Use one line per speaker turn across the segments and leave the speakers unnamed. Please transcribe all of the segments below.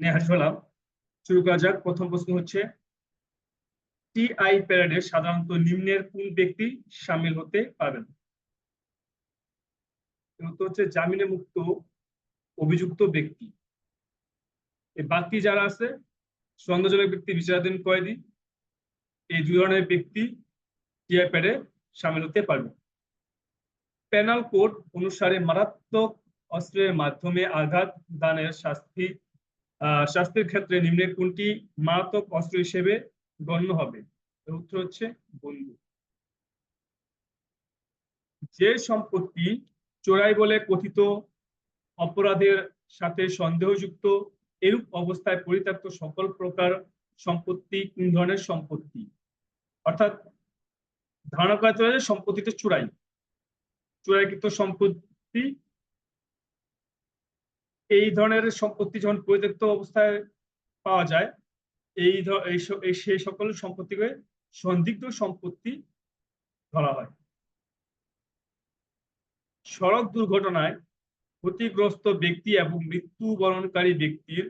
নেহার হলাম শুরু করা যাক। প্রথম প্রশ্ন হচ্ছে টিআই প্যারেডে সাধারণত নিম্নের কোন ব্যক্তি সামিল হতে পারবেন হচ্ছে, জামিনে মুক্ত অভিযুক্ত ব্যক্তি। বাকি যারা আছে, সন্দেহজনক ব্যক্তি বিচারাধীন কয়েদি এই দুই ধরনের ব্যক্তি টিআই প্যাডে সামিল হতে পারবে। প্যানাল কোড অনুসারে মারাত্মক অস্ত্রের মাধ্যমে আঘাত, দানের শাস্তি শাস্তির ক্ষেত্রে নিম্নে কোনটি মারাত্মক অস্ত্র হিসেবে গণ্য হবে? উত্তর হচ্ছে বন্ধু যে সম্পত্তি চোরাই বলে কথিত অপরাধের সাথে সন্দেহযুক্ত, এরূপ অবস্থায় পরিত্যক্ত সকল প্রকার সম্পত্তি কোন ধরনের সম্পত্তি? অর্থাৎ ধারণা করা চলে সম্পত্তিটা চোরাই। চোরাইকৃত সম্পত্তি এই ধরনের সম্পত্তি যখন পরিত্যক্ত অবস্থায় পাওয়া যায়, এই সেই সকল সম্পত্তিকে সন্দিগ্ধ সম্পত্তি ধরা হয়। সড়ক দুর্ঘটনায় ক্ষতিগ্রস্ত ব্যক্তি এবং মৃত্যুবরণকারী ব্যক্তির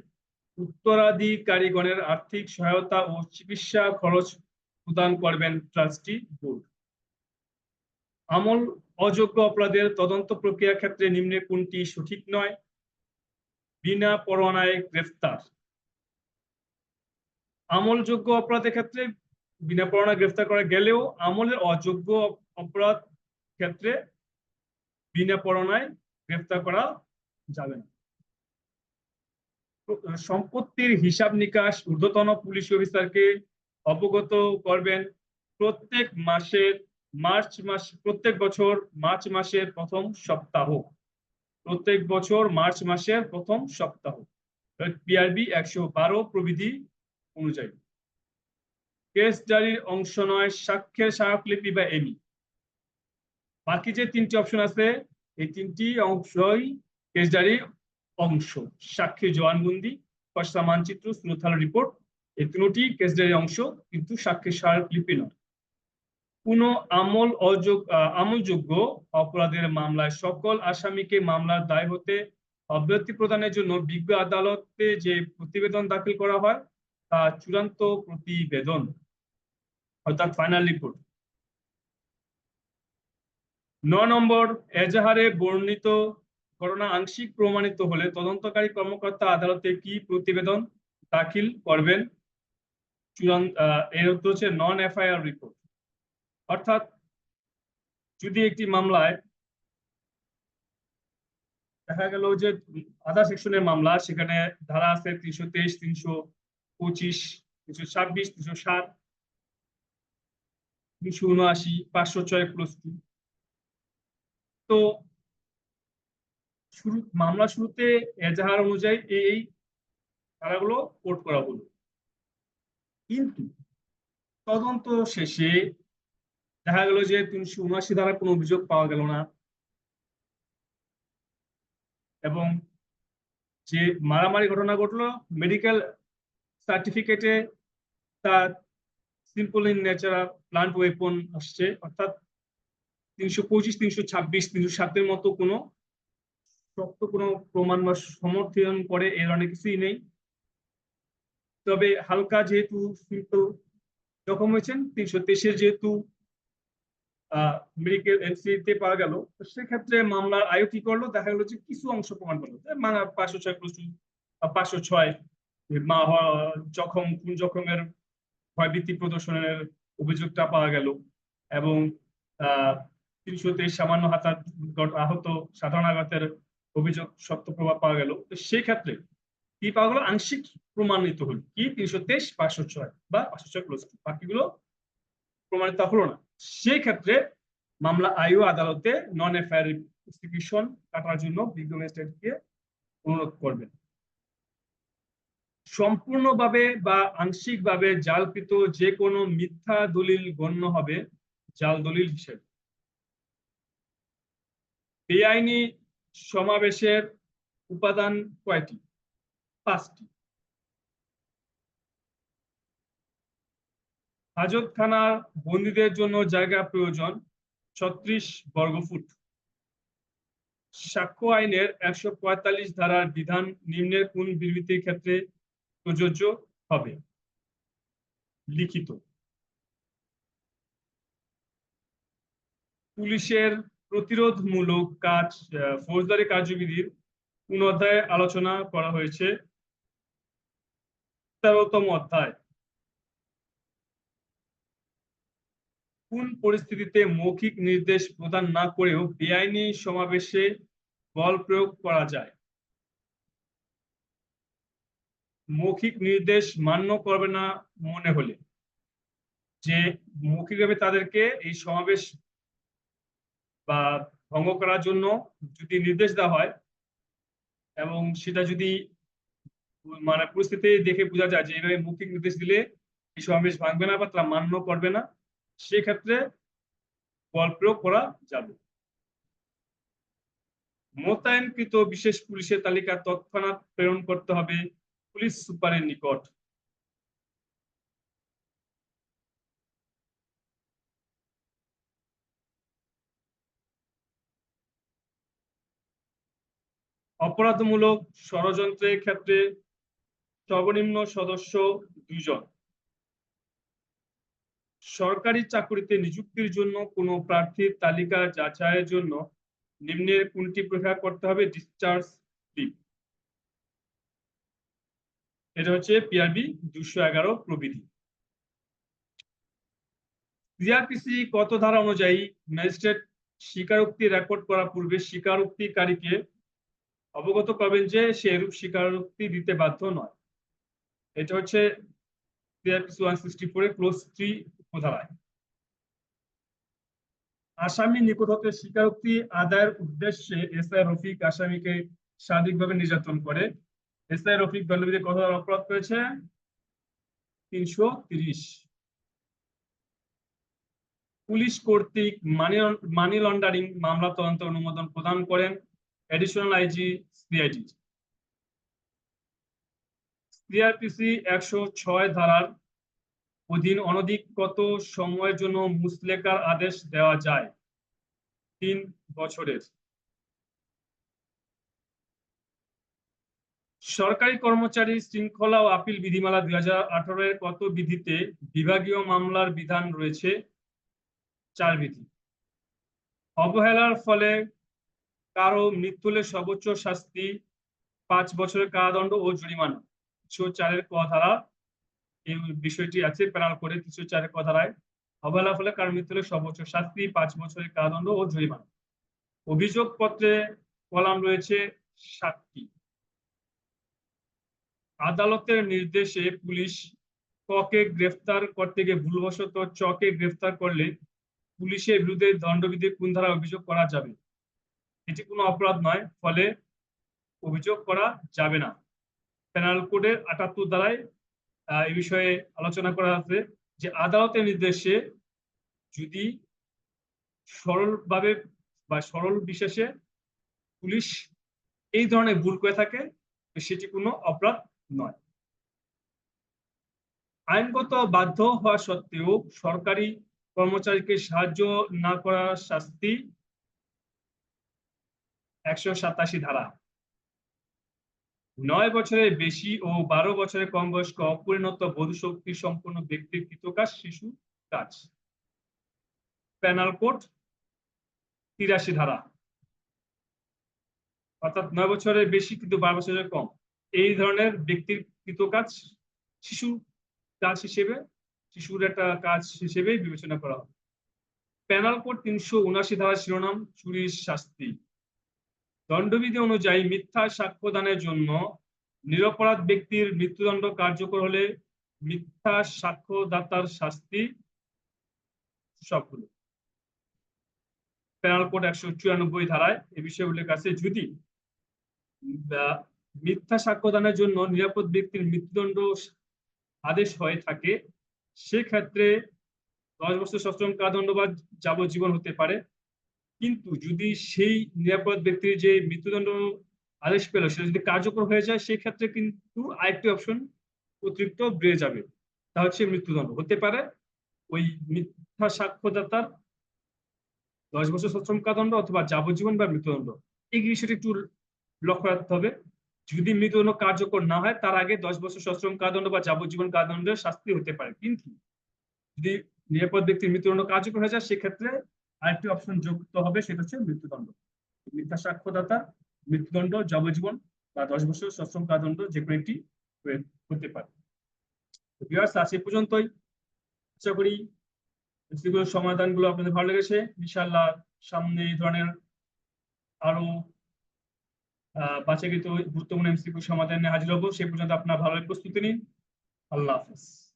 উত্তরাধিকারীগণের আর্থিক সহায়তা ও চিকিৎসা খরচ প্রদান করবেন ট্রাস্টি বোর্ড। আমল অযোগ্য অপরাধের তদন্ত প্রক্রিয়ার ক্ষেত্রে নিম্নে কোনটি সঠিক নয়? বিনা পরোয়ানায় গ্রেফতার। আমলযোগ্য অপরাধের ক্ষেত্রে বিনা পরোয়ানা গ্রেফতার করা গেলেও আমলের অযোগ্য অপরাধ ক্ষেত্রে বিনা পরোয়ানায় গ্রেফতার করা যাবে না। সম্পত্তির হিসাব নিকাশ ঊর্ধ্বতন পুলিশ অফিসারকে অবগত করবেন প্রত্যেক মাসের মার্চ মাস, প্রত্যেক বছর মার্চ মাসের প্রথম সপ্তাহ। প্রত্যেক বছর মার্চ মাসের প্রথম সপ্তাহ পিআরবি একশো বারো প্রবিধি অনুযায়ী। কেস জারির অংশ নয় সাক্ষ্যের সহায়কলিপি বা এমি বাকি যে তিনটি অপশন আছে, এই তিনটি অংশই কেস জারির অংশ। সাক্ষী জবানবন্দি খসড়া মানচিত্র সুরথাল রিপোর্ট, এই তিনটি কেস জারির অংশ কিন্তু সাক্ষী সহায়কলিপি নয়। কোন আমল অযোগ আমলযোগ্য অপরাধের মামলায় সকল আসামিকে মামলার দায় হতে অব্যাহতি প্রদানের জন্য বিজ্ঞ আদালতে যে প্রতিবেদন দাখিল করা হয়, তা চূড়ান্ত প্রতিবেদন। অর্থাৎ ফাইনাল রিপোর্ট ন নম্বর, এজাহারে বর্ণিত ঘটনা আংশিক প্রমাণিত হলে তদন্তকারী কর্মকর্তা আদালতে কি প্রতিবেদন দাখিল করবেন? চূড়ান্ত এর উত্তর হচ্ছে নন এফআইআর রিপোর্ট অর্থাৎ যদি একটি মামলায় দেখা গেল যে আধা সেকশনের মামলা, সেখানে ধারা আছে তিনশো তেইশ, তিনশো পঁচিশ, তিনশো ছাব্বিশ, তিনশো সাত, তিনশো উনআশি, পাঁচশো ছয় প্লাস টু তো শুরু, মামলা শুরুতে এজাহার অনুযায়ী এই ধারাগুলো কোর্ট করা হলো। কিন্তু তদন্ত শেষে দেখা গেল যে তিনশো উনআশি ধারা কোনো অভিযোগ পাওয়া গেল না। এবং যে মারামারি ঘটনা ঘটলো মেডিকেল সার্টিফিকেটে তার simple in nature plant weapon আসছে। অর্থাৎ তিনশো পঁচিশ, তিনশো ছাব্বিশ, তিনশো সাতের মতো কোনো শক্ত কোনো প্রমাণ বা সমর্থন করে এর অনেক কিছুই নেই। তবে হালকা যেহেতু সিম্পল জখম হয়েছেন, তিনশো তেইশের যেহেতু মেডিকেল এনসিতে পাওয়া গেল। সেক্ষেত্রে মামলার আয়ু কি করল? দেখা গেলো যে কিছু অংশ প্রমাণ করল। মানে পাঁচশো ছয় প্রশ্ন পাঁচশো ছয় মা জখম, কোন জখমের ভয়ভীতি প্রদর্শনের অভিযোগটা পাওয়া গেল। এবং তিনশো তেইশ সামান্য হাতার আহত সাধারণ আঘাতের অভিযোগ সত্য প্রভাব পাওয়া গেল। তো সেক্ষেত্রে কি পাওয়া গেল? আংশিক প্রমাণিত হল। কি? তিনশো তেইশ, পাঁচশো ছয় বা পাঁচশো ছয় প্লাস বাকিগুলো প্রমাণিত হলো না। সেই ক্ষেত্রে মামলা আয়ু আদালতে নন এফআইআর কাটার জন্য বিজ্ঞ ম্যাজিস্ট্রেটকে অনুরোধ করবেন সম্পূর্ণভাবে বা আংশিকভাবে জালকৃত যে কোনো মিথ্যা দলিল গণ্য হবে জাল দলিল হিসেবে। বেআইনি সমাবেশের উপাদান কয়টি? পাঁচটি। হাজতখানার বন্দীদের জন্য জায়গা প্রয়োজন ছত্রিশ বর্গফুট। সাক্ষ্য আইনের একশো পঁয়তাল্লিশ ধারার বিধান নিম্নের কোন বিবৃতির ক্ষেত্রে প্রযোজ্য হবে? লিখিত। পুলিশের প্রতিরোধমূলক কাজ ফৌজদারি কার্যবিধির কোন অধ্যায়ে আলোচনা করা হয়েছে। তেরোতম অধ্যায়। কোন পরিস্থিতিতে মৌখিক নির্দেশ প্রদান না করেও বেআইনি সমাবেশে বল প্রয়োগ করা যায়? মৌখিক নির্দেশ মান্য করবে না মনে হলে। যে মৌখিকভাবে তাদেরকে এই সমাবেশ বা ভঙ্গ করার জন্য যদি নির্দেশ দেওয়া হয় এবং সেটা যদি মানে পরিস্থিতি দেখে বোঝা যায় যে এইভাবে মৌখিক নির্দেশ দিলে এই সমাবেশ ভাঙবে না বা তারা মান্য করবে না সেক্ষেত্রে বল প্রয়োগ করা যাবে। মোতায়েনকৃত বিশেষ পুলিশের তালিকা তৎক্ষণাৎ প্রেরণ করতে হবে পুলিশ সুপারের নিকট। অপরাধমূলক ষড়যন্ত্রের ক্ষেত্রে সর্বনিম্ন সদস্য দুইজন। সরকারি চাকরিতে নিযুক্তির জন্য কোনো প্রার্থীর তালিকা যাচাইয়ের জন্য নিম্নের কোনটি পরীক্ষা করতে হবে? ডিসচার্জ স্লিপ এটা হচ্ছে পিআরবি দুশো এগারো প্রবিধি। সিআরপিসি কত ধারা অনুযায়ী ম্যাজিস্ট্রেট স্বীকারোক্তি রেকর্ড করার পূর্বে স্বীকারোক্তিকারীকে অবগত করবেন যে সে এরূপ স্বীকারোক্তি দিতে বাধ্য নয়? এটা হচ্ছে আসামি নিকট হতে স্বীকারোক্তি আদায়ের উদ্দেশ্যে এসআই রফিক আসামিকে নির্যাতন করে। রফিক কত অপরাধ করেছে তিনশো তিরিশ। পুলিশ কর্তৃক মানি মানি লন্ডারিং মামলা তদন্ত অনুমোদন প্রদান করেন। এডিশনাল আইজি সিআইডি সিআরপিসি একশো ছয় ধারার অধীন অনধিক কত সময়ের জন্য মুসলেকার আদেশ দেওয়া যায়। তিন বছরের। সরকারি কর্মচারী শৃঙ্খলা ও আপিল বিধিমালা দুই হাজার আঠারো এর কত বিধিতে বিভাগীয় মামলার বিধান রয়েছে? চার বিধি। অবহেলার ফলে কারও মৃত্যু হলে সর্বোচ্চ শাস্তি, পাঁচ বছরের কারাদণ্ড ও জরিমানা। চারের ক ধারা এই বিষয়টি আছে করে চারের ক ধারায় অবহেলার ফলে কারও মৃত্যু হলে সর্বোচ্চ শাস্তি, পাঁচ বছরের কারাদণ্ড ও জরিমানা। অভিযোগ পত্রে কলাম রয়েছে সাতটি। আদালতের নির্দেশে পুলিশ ককে গ্রেফতার করতে গিয়ে ভুলবশত চকে গ্রেফতার করলে পুলিশের বিরুদ্ধে দণ্ডবিধি কোন ধারা অভিযোগ করা যাবে? এটি কোনো অপরাধ নয়, ফলে অভিযোগ করা যাবে না। পেনাল কোডের আটাত্তর দ্বারায় এই বিষয়ে আলোচনা করা আছে যে আদালতের নির্দেশে যদি সরলভাবে বা সরল বিশেষে পুলিশ এই ধরনের ভুল করে থাকে সেটি কোনো অপরাধ নয়। আইনগত বাধ্য হওয়া সত্ত্বেও সরকারি কর্মচারীকে সাহায্য না করার শাস্তি একশো সাতাশি ধারা। নয় বছরের বেশি ও বারো বছরের কম বয়স্ক অপরিণত বধূ শক্তি সম্পন্ন ব্যক্তির কৃতকাজ শিশু কাজ। প্যানাল কোড তিরাশি ধারা। অর্থাৎ নয় বছরের বেশি কিন্তু বারো বছরের কম। এই ধরনের ব্যক্তির কৃতকাজ শিশু কাজ হিসেবে, শিশুর একটা কাজ হিসেবে বিবেচনা করা হয় প্যানাল কোড তিনশো উনাশি ধারা শিরোনাম, চুরির শাস্তি। দণ্ডবিধি অনুযায়ী মিথ্যা সাক্ষ্যদানের জন্য নিরপরাধ ব্যক্তির মৃত্যুদণ্ড কার্যকর হলে মিথ্যা সাক্ষ্যদাতার শাস্তি সবগুলো। প্যানাল কোড একশো চুরানব্বই ধারায় এ বিষয়ে উল্লেখ আছে, যদি মিথ্যা সাক্ষ্যদানের জন্য নিরাপদ ব্যক্তির মৃত্যুদণ্ড আদেশ হয়ে থাকে, সেক্ষেত্রে দশ বছর সশ্রম কারাদণ্ড বা যাবজ্জীবন হতে পারে। কিন্তু যদি সেই নিরাপদ ব্যক্তির যে মৃত্যুদণ্ড আদেশ পেল, সেটা যদি কার্যকর হয়ে যায় সেক্ষেত্রে কিন্তু আরেকটি অপশন অতিরিক্ত বেড়ে যাবে। তা হচ্ছে মৃত্যুদণ্ড। হতে পারে ওই মিথ্যা সাক্ষ্যদাতার দশ বছর সশ্রম কারাদণ্ড অথবা যাবজ্জীবন বা মৃত্যুদণ্ড। এই বিষয়টি একটু লক্ষ্য রাখতে হবে। যদি মৃত্যুদণ্ড কার্যকর না হয়, তার আগে দশ বছর সশ্রম কারাদণ্ড বা যাবজ্জীবন কারাদণ্ডের শাস্তি হতে পারে। কিন্তু যদি নিরাপদ ব্যক্তির মৃত্যুদণ্ড কার্যকর হয়ে যায়, সেক্ষেত্রে আরেকটি অপশন যুক্ত হবে, সেটা হচ্ছে মৃত্যুদণ্ড। মিথ্যা সাক্ষ্যদাতা, মৃত্যুদণ্ড, যাবজ্জীবন বা দশ বছর সশ্রম কারাদণ্ড যে কোনো একটি হতে পারে। ভিউয়ার্স আজ এ পর্যন্তই। আশা করি এগুলো সমাধানগুলো আপনাদের ভালো লেগেছে। ইনশাআল্লাহ সামনে এই ধরনের আরও আহ বাছাইকৃত গুরুত্বপূর্ণ এমসিকিউ সমাধান হাজির হব। সেই পর্যন্ত আপনার ভালো প্রস্তুতি নিন। আল্লাহ হাফেজ।